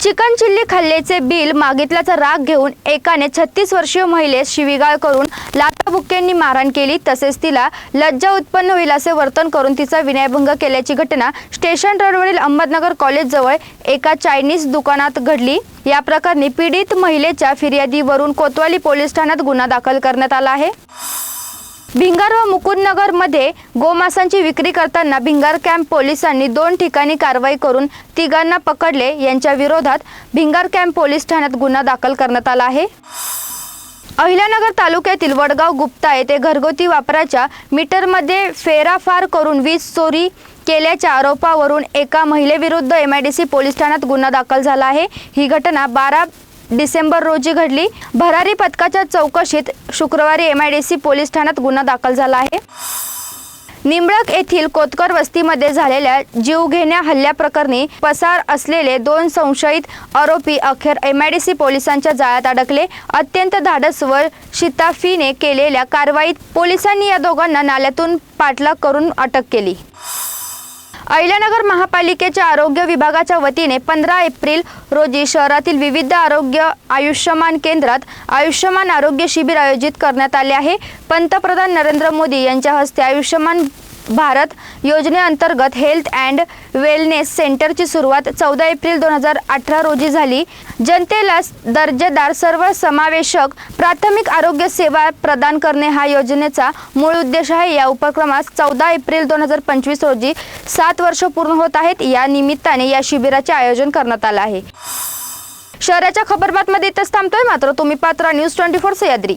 Chicken chilli खाल्ल्याचे bill मागितल्याचा राग घेऊन एकाने छत्तीस वर्षीय महिलेस शिवीगाळ करून लाथाबुक्क्यांनी मारहाण केली. तसेच तिला लज्जा उत्पन्न होईल असे वर्तन करून तिचा विनयभंग केल्याची घटना स्टेशन रोडवरील अहमदनगर कॉलेजजवळ एका चायनीज दुकानात घडली. या प्रकरणी पीडित महिलेच्या फिर्यादीवरून कोतवाली पोलीस ठाण्यात गुन्हा दाखल करण्यात आला आहे. भिंगार व मुकुंदनगरमध्ये गोमांसाची विक्री करताना भिंगार कॅम्प पोलिसांनी दोन ठिकाणी कारवाई करून तिघांना पकडले. यांच्या विरोधात भिंगार कॅम्प पोलीस ठाण्यात गुन्हा दाखल करण्यात आला आहे. अहिल्यानगर तालुक्यातील वडगाव गुप्ता येथे घरगुती वापराच्या मीटरमध्ये फेराफार करून वीज चोरी केल्याच्या आरोपावरून एका महिलेविरुद्ध एमआयडीसी पोलीस ठाण्यात गुन्हा दाखल झाला आहे. ही घटना बारा डिसेंबर रोजी घडली. भरारी पथकाच्या चौकशीत शुक्रवारी एमआयडीसी पोलीस ठाण्यात गुन्हा दाखल झाला आहे. निंबळक येथील कोतकर वस्तीमध्ये झालेल्या जीवघेण्या हल्ल्याप्रकरणी पसार असलेले दोन संशयित आरोपी अखेर एमआयडीसी पोलिसांच्या जाळ्यात अडकले. अत्यंत धाडस व शिताफीने केलेल्या कारवाईत पोलिसांनी या दोघांना नाल्यातून पाठलाग करून अटक केली. अहिल्यानगर महापालिकेच्या आरोग्य विभागाच्या वतीने पंधरा एप्रिल रोजी शहरातील विविध आरोग्य आयुष्यमान केंद्रात आयुष्यमान आरोग्य शिबिर आयोजित करण्यात आले आहे. पंतप्रधान नरेंद्र मोदी यांच्या हस्ते आयुष्यमान भारत योजनेअंतर्गत हेल्थ अँड वेलनेस सेंटरची सुरुवात चौदा एप्रिल दोन हजार अठरा रोजी झाली. जनतेला दर्जेदार सर्व समावेशक प्राथमिक आरोग्य सेवा प्रदान करणे हा योजनेचा मूळ उद्देश आहे. या उपक्रमास चौदा एप्रिल दोन हजार पंचवीस रोजी सात वर्ष पूर्ण होत आहेत. या निमित्ताने या शिबिराचे आयोजन करण्यात आलं आहे. शहराच्या खबरबातमध्ये इथंच थांबतोय. मात्र तुम्ही पात्रा न्यूज ट्वेंटी फोर सह्याद्री.